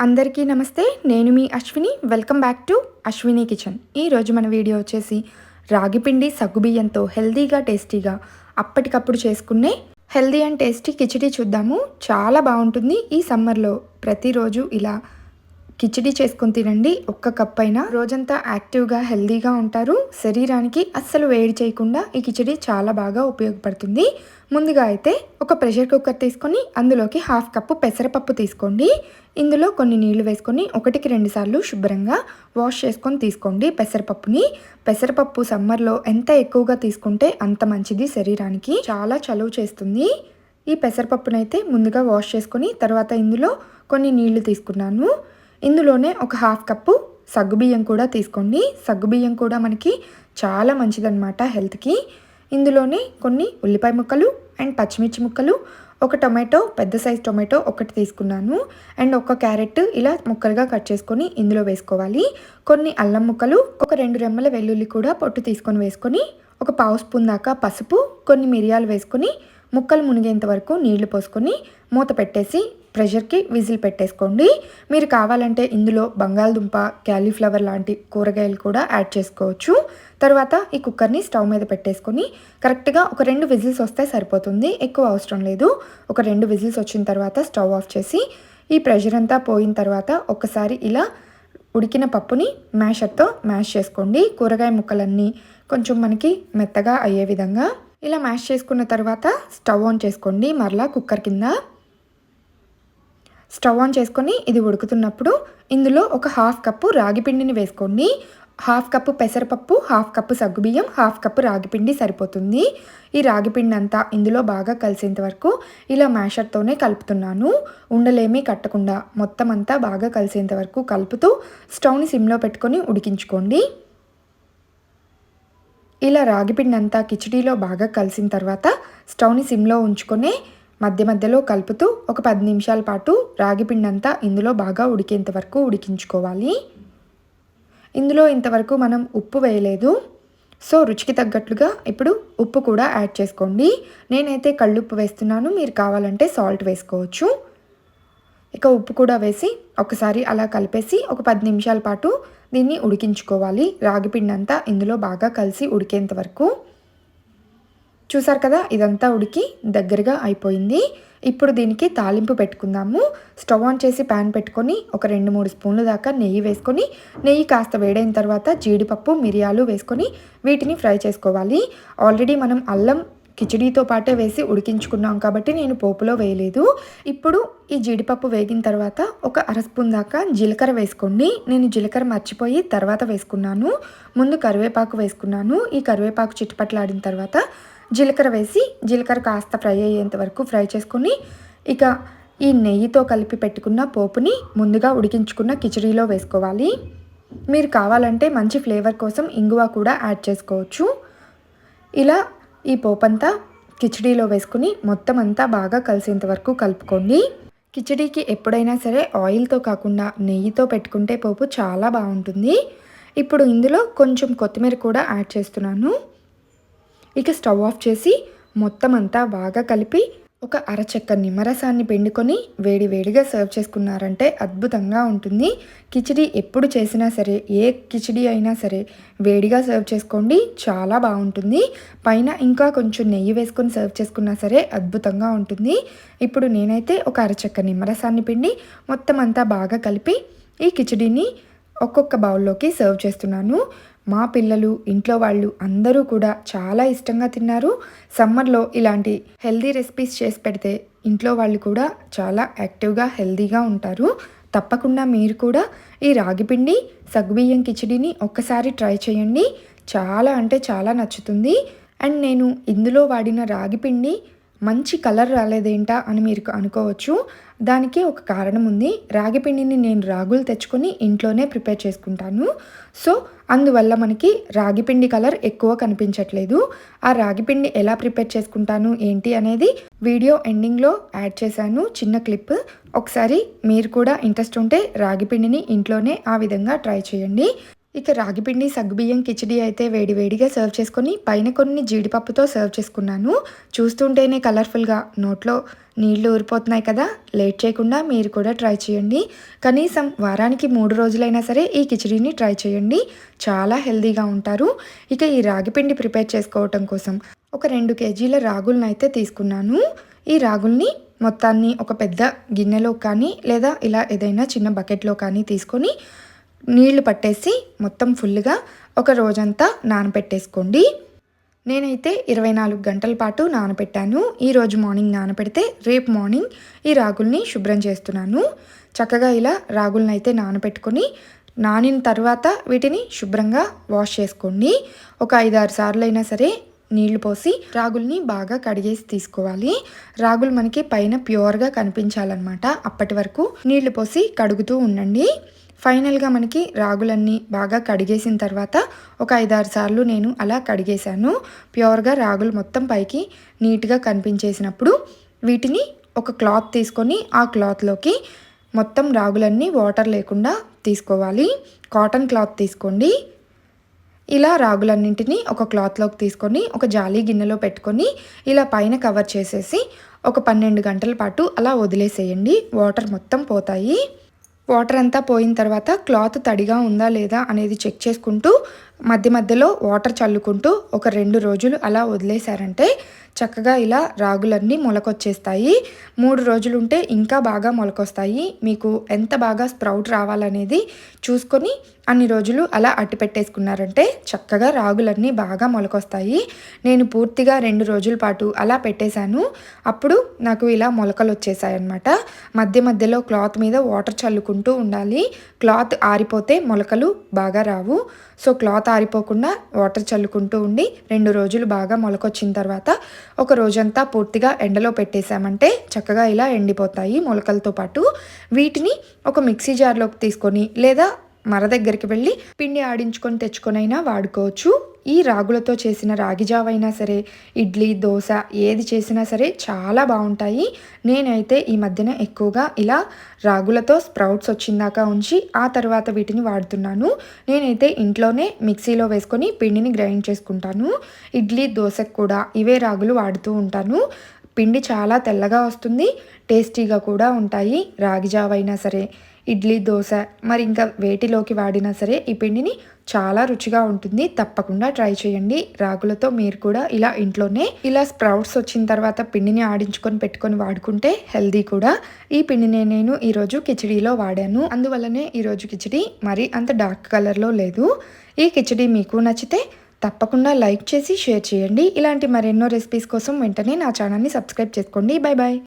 అందరికీ నమస్తే నేను మీ Ashwini. Welcome back to Ashwini kitchen ఈరోజు మన వీడియో వచ్చేసి రాగిపిండి సగ్గుబియ్యంతో హెల్తీగా టేస్టీగా అప్పటికప్పుడు చేసుకునే హెల్దీ అండ్ టేస్టీ కిచడీ చూద్దాము. చాలా బాగుంటుంది ఈ సమ్మర్లో. ప్రతిరోజు ఇలా కిచిడి చేసుకొని తినండి. ఒక్క కప్ అయినా రోజంతా యాక్టివ్గా హెల్దీగా ఉంటారు. శరీరానికి అస్సలు వేడి చేయకుండా ఈ కిచిడి చాలా బాగా ఉపయోగపడుతుంది. ముందుగా అయితే ఒక ప్రెషర్ కుక్కర్ తీసుకొని అందులోకి హాఫ్ కప్పు పెసరపప్పు తీసుకోండి. ఇందులో కొన్ని నీళ్ళు వేసుకొని ఒకటికి రెండు సార్లు శుభ్రంగా వాష్ చేసుకొని తీసుకోండి పెసరపప్పుని. పెసరపప్పు సమ్మర్లో ఎంత ఎక్కువగా తీసుకుంటే అంత మంచిది శరీరానికి. చాలా చలువ చేస్తుంది. ఈ పెసరపప్పునైతే ముందుగా వాష్ చేసుకొని తర్వాత ఇందులో కొన్ని నీళ్ళు తీసుకున్నాను. ఇందులోనే ఒక హాఫ్ కప్పు సగ్గుబియ్యం కూడా తీసుకోండి. సగ్గుబియ్యం కూడా మనకి చాలా మంచిదన్నమాట హెల్త్కి. ఇందులోనే కొన్ని ఉల్లిపాయ ముక్కలు అండ్ పచ్చిమిర్చి ముక్కలు ఒక టొమాటో పెద్ద సైజ్ టొమాటో ఒకటి తీసుకున్నాను. అండ్ ఒక క్యారెట్ ఇలా ముక్కలుగా కట్ చేసుకొని ఇందులో వేసుకోవాలి. కొన్ని అల్లం ముక్కలు ఒక రెండు రెమ్మల వెల్లుల్లి కూడా పొట్టు తీసుకొని వేసుకొని ఒక పావు స్పూన్ దాకా పసుపు కొన్ని మిరియాలు వేసుకొని ముక్కలు మునిగేంత వరకు నీళ్ళు పోసుకొని మూత పెట్టేసి ప్రెషర్కి విజిల్ పెట్టేసుకోండి. మీరు కావాలంటే ఇందులో బంగాళదుంప క్యాలీఫ్లవర్ లాంటి కూరగాయలు కూడా యాడ్ చేసుకోవచ్చు. తర్వాత ఈ కుక్కర్ని స్టవ్ మీద పెట్టేసుకొని కరెక్ట్గా ఒక రెండు విజిల్స్ వస్తే సరిపోతుంది. ఎక్కువ అవసరం లేదు. ఒక రెండు విజిల్స్ వచ్చిన తర్వాత స్టవ్ ఆఫ్ చేసి ఈ ప్రెషర్ అంతా పోయిన తర్వాత ఒకసారి ఇలా ఉడికిన పప్పుని మ్యాషర్తో మ్యాష్ చేసుకోండి. కూరగాయ ముక్కలన్నీ కొంచెం మనకి మెత్తగా అయ్యే విధంగా. ఇలా మ్యాష్ చేసుకున్న తర్వాత స్టవ్ ఆన్ చేసుకోండి. మరలా కుక్కర్ కింద స్టవ్ ఆన్ చేసుకొని ఇది ఉడుకుతున్నప్పుడు ఇందులో ఒక హాఫ్ కప్పు రాగి పిండిని వేసుకోండి. హాఫ్ కప్పు పెసరపప్పు హాఫ్ కప్పు సగ్గుబియ్యం హాఫ్ కప్పు రాగిపిండి సరిపోతుంది. ఈ రాగిపిండి అంతా ఇందులో బాగా కలిసేంత వరకు ఇలా మ్యాషర్తోనే కలుపుతున్నాను. ఉండలేమీ కట్టకుండా మొత్తం అంతా బాగా కలిసేంత వరకు కలుపుతూ స్టవ్ని సిమ్లో పెట్టుకొని ఉడికించుకోండి. ఇలా రాగిపిండి అంతా కిచడీలో బాగా కలిసిన తర్వాత స్టవ్ని సిమ్లో ఉంచుకొని మధ్య మధ్యలో కలుపుతూ ఒక పది నిమిషాల పాటు రాగిపిండి అంతా ఇందులో బాగా ఉడికేంత వరకు ఉడికించుకోవాలి. ఇందులో ఇంతవరకు మనం ఉప్పు వేయలేదు. సో రుచికి తగ్గట్లుగా ఇప్పుడు ఉప్పు కూడా యాడ్ చేసుకోండి. నేనైతే కళ్ళుప్పు వేస్తున్నాను. మీరు కావాలంటే సాల్ట్ వేసుకోవచ్చు. ఇక ఉప్పు కూడా వేసి ఒకసారి అలా కలిపేసి ఒక పది నిమిషాల పాటు దీన్ని ఉడికించుకోవాలి. రాగిపిండి అంతా ఇందులో బాగా కలిసి ఉడికేంత వరకు. చూసారు కదా ఇదంతా ఉడికి దగ్గరగా అయిపోయింది. ఇప్పుడు దీనికి తాలింపు పెట్టుకుందాము. స్టవ్ ఆన్ చేసి ప్యాన్ పెట్టుకొని ఒక రెండు మూడు స్పూన్లు దాకా నెయ్యి వేసుకొని నెయ్యి కాస్త వేడైన తర్వాత జీడిపప్పు మిరియాలు వేసుకొని వీటిని ఫ్రై చేసుకోవాలి. ఆల్రెడీ మనం అల్లం కిచడీతో పాటే వేసి ఉడికించుకున్నాం కాబట్టి నేను పోపులో వేయలేదు. ఇప్పుడు ఈ జీడిపప్పు వేగిన తర్వాత ఒక అర స్పూన్ దాకా జీలకర్ర వేసుకోండి. నేను జీలకర్ర మర్చిపోయి తర్వాత వేసుకున్నాను. ముందు కరివేపాకు వేసుకున్నాను. ఈ కరివేపాకు చిట్టుపట్లాడిన తర్వాత జీలకర్ర వేసి జీలకర్ర కాస్త ఫ్రై అయ్యేంత వరకు ఫ్రై చేసుకొని ఇక ఈ నెయ్యితో కలిపి పెట్టుకున్న పోపుని ముందుగా ఉడికించుకున్న కిచడీలో వేసుకోవాలి. మీరు కావాలంటే మంచి ఫ్లేవర్ కోసం ఇంగువ కూడా యాడ్ చేసుకోవచ్చు. ఇలా ఈ పోపంతా కిచడీలో వేసుకుని మొత్తం అంతా బాగా కలిసేంత వరకు కలుపుకోండి. కిచడీకి ఎప్పుడైనా సరే ఆయిల్తో కాకుండా నెయ్యితో పెట్టుకుంటే పోపు చాలా బాగుంటుంది. ఇప్పుడు ఇందులో కొంచెం కొత్తిమీర కూడా యాడ్ చేస్తున్నాను. ఇక స్టవ్ ఆఫ్ చేసి మొత్తం అంతా బాగా కలిపి ఒక అరచెక్క నిమ్మరసాన్ని పిండుకొని వేడి వేడిగా సర్వ్ చేసుకున్నారంటే అద్భుతంగా ఉంటుంది. కిచిడి ఎప్పుడు చేసినా సరే ఏ కిచిడి అయినా సరే వేడిగా సర్వ్ చేసుకోండి చాలా బాగుంటుంది. పైన ఇంకా కొంచెం నెయ్యి వేసుకొని సర్వ్ చేసుకున్నా సరే అద్భుతంగా ఉంటుంది. ఇప్పుడు నేనైతే ఒక అరచెక్క నిమ్మరసాన్ని పిండి మొత్తం అంతా బాగా కలిపి ఈ కిచిడిని ఒక్కొక్క బౌల్లోకి సర్వ్ చేస్తున్నాను. మా పిల్లలు ఇంట్లో వాళ్ళు అందరూ కూడా చాలా ఇష్టంగా తిన్నారు. సమ్మర్లో ఇలాంటి హెల్దీ రెసిపీస్ చేసి పెడితే ఇంట్లో వాళ్ళు కూడా చాలా యాక్టివ్గా హెల్దీగా ఉంటారు. తప్పకుండా మీరు కూడా ఈ రాగిపిండి సగ్గుబియ్యం కిచిడిని ఒక్కసారి ట్రై చేయండి. చాలా అంటే చాలా నచ్చుతుంది. అండ్ నేను ఇందులో వాడిన రాగిపిండి మంచి కలర్ రాలేదేంటా అని మీరు అనుకోవచ్చు. దానికి ఒక కారణం ఉంది. రాగిపిండిని నేను రాగులు తెచ్చుకొని ఇంట్లోనే ప్రిపేర్ చేసుకుంటాను. సో అందువల్ల మనకి రాగిపిండి కలర్ ఎక్కువ కనిపించట్లేదు. ఆ రాగిపిండి ఎలా ప్రిపేర్ చేసుకుంటాను ఏంటి అనేది వీడియో ఎండింగ్లో యాడ్ చేశాను చిన్న క్లిప్. ఒకసారి మీరు కూడా ఇంట్రెస్ట్ ఉంటే రాగిపిండిని ఇంట్లోనే ఆ విధంగా ట్రై చేయండి. ఇక రాగిపిండి సగ్గుబియ్యం కిచిడి అయితే వేడివేడిగా సర్వ్ చేసుకొని పైన కొన్ని జీడిపప్పుతో సర్వ్ చేసుకున్నాను. చూస్తుంటేనే కలర్ఫుల్గా నోట్లో నీళ్ళు ఊరిపోతున్నాయి కదా? లేట్ చేయకుండా మీరు కూడా ట్రై చేయండి. కనీసం వారానికి మూడు రోజులైనా సరే ఈ కిచిడీని ట్రై చేయండి. చాలా హెల్తీగా ఉంటారు. ఇక ఈ రాగిపిండి ప్రిపేర్ చేసుకోవటం కోసం ఒక రెండు కేజీల రాగులను అయితే తీసుకున్నాను. ఈ రాగుల్ని మొత్తాన్ని ఒక పెద్ద గిన్నెలో కానీ లేదా ఇలా ఏదైనా చిన్న బకెట్లో కానీ తీసుకొని నీళ్ళు పట్టేసి మొత్తం ఫుల్గా ఒక రోజంతా నానబెట్టేసుకోండి నేనైతే ఇరవై నాలుగు గంటల పాటు నానబెట్టాను ఈరోజు మార్నింగ్ నానబెడితే రేపు మార్నింగ్ ఈ రాగుల్ని శుభ్రం చేస్తున్నాను. చక్కగా ఇలా రాగులను అయితే నానబెట్టుకొని నానిన తర్వాత వీటిని శుభ్రంగా వాష్ చేసుకోండి. ఒక ఐదారు సార్లు అయినా సరే నీళ్ళు పోసి రాగుల్ని బాగా కడిగేసి తీసుకోవాలి. రాగులు మనకి పైన ప్యూర్గా కనిపించాలన్నమాట. అప్పటి వరకు నీళ్ళు పోసి కడుగుతూ ఉండండి. ఫైనల్గా మనకి రాగులన్నీ బాగా కడిగేసిన తర్వాత ఒక ఐదారు సార్లు నేను అలా కడిగేశాను. ప్యూర్గా రాగులు మొత్తం పైకి నీట్గా కనిపించేసినప్పుడు వీటిని ఒక క్లాత్ తీసుకొని ఆ క్లాత్లోకి మొత్తం రాగులన్నీ వాటర్ లేకుండా తీసుకోవాలి. కాటన్ క్లాత్ తీసుకోండి. ఇలా రాగులన్నింటినీ ఒక క్లాత్లోకి తీసుకొని ఒక జాలీ గిన్నెలో పెట్టుకొని ఇలా పైన కవర్ చేసేసి ఒక పన్నెండు గంటల పాటు అలా వదిలేసేయండి. వాటర్ మొత్తం పోతాయి. వాటర్ అంతా పోయిన తర్వాత క్లాత్ తడిగా ఉందా లేదా అనేది చెక్ చేసుకుంటూ మధ్య మధ్యలో వాటర్ చల్లుకుంటూ ఒక రెండు రోజులు అలా వదిలేశారంటే చక్కగా ఇలా రాగులన్నీ మొలకొచ్చేస్తాయి. మూడు రోజులు ఉంటే ఇంకా బాగా మొలకొస్తాయి. మీకు ఎంత బాగా స్ప్రౌట్ రావాలనేది చూసుకొని అన్ని రోజులు అలా అట్టి పెట్టేసుకున్నారంటే చక్కగా రాగులన్నీ బాగా మొలకొస్తాయి. నేను పూర్తిగా రెండు రోజుల పాటు అలా పెట్టేశాను. అప్పుడు నాకు ఇలా మొలకలు వచ్చేసాయన్నమాట మధ్య మధ్యలో క్లాత్ మీద వాటర్ చల్లుకుంటూ ఉండాలి. క్లాత్ ఆరిపోతే మొలకలు బాగా రావు. సో క్లాత్ ఆరిపోకుండా వాటర్ చల్లుకుంటూ ఉండి రెండు రోజులు బాగా మొలకొచ్చిన తర్వాత ఒక రోజంతా పూర్తిగా ఎండలో పెట్టేశామంటే చక్కగా ఇలా ఎండిపోతాయి మొలకలతో పాటు. వీటిని ఒక మిక్సీ జార్లోకి తీసుకొని లేదా మర దగ్గరికి వెళ్ళి పిండి ఆడించుకొని తెచ్చుకొనైనా వాడుకోవచ్చు. ఈ రాగులతో చేసిన రాగి జావైనా సరే ఇడ్లీ దోశ ఏది చేసినా సరే చాలా బాగుంటాయి. నేనైతే ఈ మధ్యన ఎక్కువగా ఇలా రాగులతో స్ప్రౌట్స్ వచ్చిందాక ఉంచి ఆ తర్వాత వీటిని వాడుతున్నాను. నేనైతే ఇంట్లోనే మిక్సీలో వేసుకొని పిండిని గ్రైండ్ చేసుకుంటాను. ఇడ్లీ దోశకు కూడా ఇవే రాగులు వాడుతూ ఉంటాను. పిండి చాలా తెల్లగా వస్తుంది టేస్టీగా కూడా ఉంటాయి. రాగి జావ అయినా సరే ఇడ్లీ దోశ మరి ఇంకా వేటిలోకి వాడినా సరే ఈ పిండిని చాలా రుచిగా ఉంటుంది. తప్పకుండా ట్రై చేయండి. రాగులతో మీరు కూడా ఇలా ఇంట్లోనే ఇలా స్ప్రౌట్స్ వచ్చిన తర్వాత పిండిని ఆడించుకొని పెట్టుకొని వాడుకుంటే హెల్దీ కూడా. ఈ పిండిని నేను ఈరోజు కిచడీలో వాడాను. అందువల్లనే ఈరోజు కిచడీ మరి అంత డార్క్ కలర్లో లేదు. ఈ కిచడీ మీకు నచ్చితే తప్పకుండా లైక్ చేసి షేర్ చేయండి. ఇలాంటి మరెన్నో రెసిపీస్ కోసం వెంటనే నా ఛానల్ని సబ్స్క్రైబ్ చేసుకోండి. Bye bye